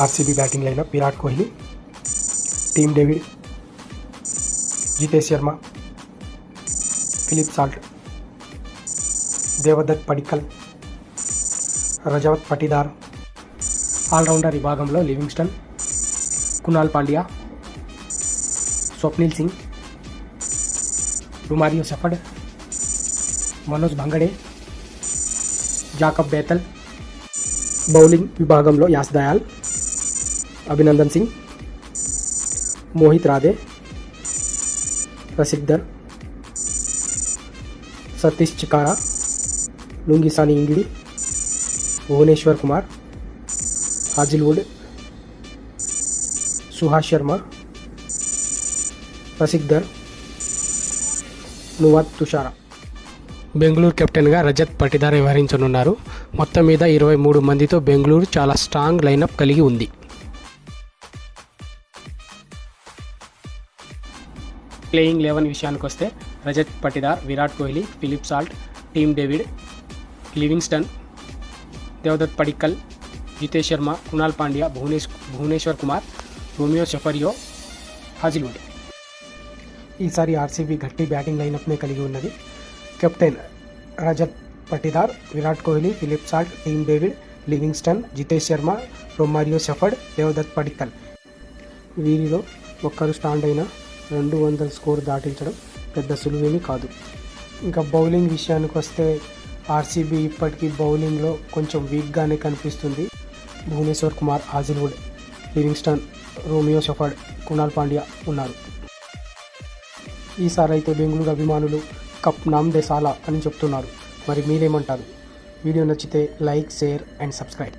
RCB batting lineup Virat Kohli Tim David Jitesh Sharma Philip Salt Devdutt Padikkal రజవత్ Patidar. Allrounder విభాగంలో Livingstone Krunal Pandya Swapnil Singh రుమారియో సఫడ్ Manoj భంగడే Jacob Bethell. Bowling విభాగంలో Yash Dayal Abhinandan Singh Mohit Radhe రసిక్దర్ Satish Chikara Lungisani Ngidi Bhuvneshwar Kumar Hazlewood Suhas Sharma రసిక్దర్ Nuwan Thushara. Bengaluru కెప్టెన్గా రజత్ పటిదార్ వ్యవహరించనున్నారు. మొత్తం మీద ఇరవై మూడు మందితో బెంగళూరు చాలా స్ట్రాంగ్ లైనప్ కలిగి ఉంది. ప్లేయింగ్ లెవెన్ విషయానికి వస్తే Rajat Patidar Virat Kohli Phil Salt Tim David Livingstone Devdutt Padikkal Jitesh Sharma Krunal Pandya Bhuvnesh Bhuvneshwar Kumar Romario Shepherd Hazlewood ఈసారి ఆర్సీబీ గట్టి బ్యాటింగ్ లైనప్నే కలిగి ఉన్నది. Captain Rajat Patidar Virat Kohli Phil Salt Tim David Livingstone Jitesh Sharma Romario Shepherd Devdutt Padikkal. వీరిలో ఒక్కరు stand అయిన రెండు వందల స్కోర్ దాటించడం పెద్ద సులువేమీ కాదు. ఇంకా బౌలింగ్ విషయానికి వస్తే ఆర్సీబీ ఇప్పటికీ బౌలింగ్లో కొంచెం వీక్గానే కనిపిస్తుంది. Bhuvneshwar Kumar Hazlewood Livingstone Romario Shepherd Krunal Pandya ఉన్నారు. ఈసారి అయితే బెంగళూరు అభిమానులు కప్ నామ్ సాలా అని చెప్తున్నారు. మరి మీరేమంటారు? వీడియో నచ్చితే లైక్ షేర్ అండ్ సబ్స్క్రైబ్.